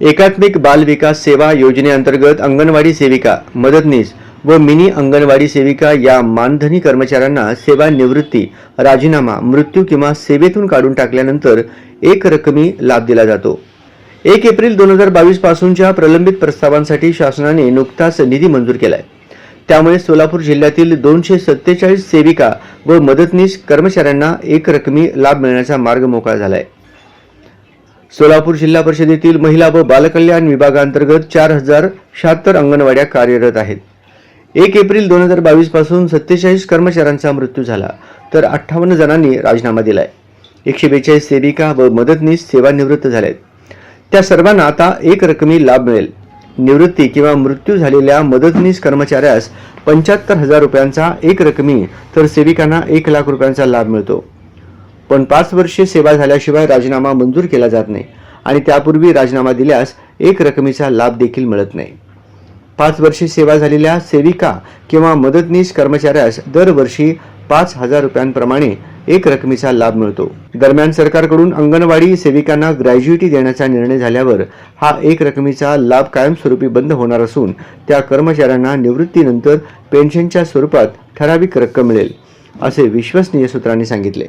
एकात्मिक बाल विकास सेवा योजनेअंतर्गत अंगणवाडी सेविका मदतनीस व मिनी अंगणवाडी सेविका या मानधनी कर्मचाऱ्यांना सेवानिवृत्ती राजीनामा मृत्यू किंवा सेवेतून काढून टाकल्यानंतर एक रकमी लाभ दिला जातो. एक एप्रिल दोन हजार बावीस पासूनच्या प्रलंबित प्रस्तावांसाठी शासनाने नुकताच निधी मंजूर केलाय. त्यामुळे सोलापूर जिल्ह्यातील दोनशे सत्तेचाळीस सेविका व मदतनीस कर्मचाऱ्यांना एक रकमी लाभ मिळण्याचा मार्ग मोकळा झालाय. सोलापूर जिल्हा परिषदेतील महिला व बालकल्याण विभागांतर्गत चार हजार शहात्तर अंगणवाड्या कार्यरत आहेत. एक एप्रिल दोन हजार बावीसपासून सत्तेचाळीस कर्मचाऱ्यांचा मृत्यू झाला तर अठ्ठावन्न जणांनी राजीनामा दिलाय. एकशे बेचाळीस सेविका व मदतनीस सेवानिवृत्त झाल्यात त्या सर्वांना आता एक रकमी लाभ मिळेल. निवृत्ती किंवा मृत्यू झालेल्या मदतनीस कर्मचाऱ्यास पंच्याहत्तर हजार रुपयांचा एक रकमी तर सेविकांना एक लाख रुपयांचा लाभ मिळतो. पण पाच वर्षे सेवा झाल्याशिवाय राजीनामा मंजूर केला जात नाही आणि त्यापूर्वी राजीनामा दिल्यास एक रकमेचा लाभ देखील मिळत नाही. पाच वर्षे सेवा झालेल्या सेविका किंवा मदतनीस कर्मचाऱ्यास दरवर्षी पाच हजार रुपयांप्रमाणे एक रकमेचा लाभ मिळतो. दरम्यान सरकारकडून अंगणवाडी सेविकांना ग्रॅज्युइटी देण्याचा निर्णय झाल्यावर हा एक रकमेचा लाभ कायमस्वरूपी बंद होणार असून त्या कर्मचाऱ्यांना निवृत्तीनंतर पेन्शनच्या स्वरूपात ठराविक रक्कम मिळेल असे विश्वसनीय सूत्रांनी सांगितले.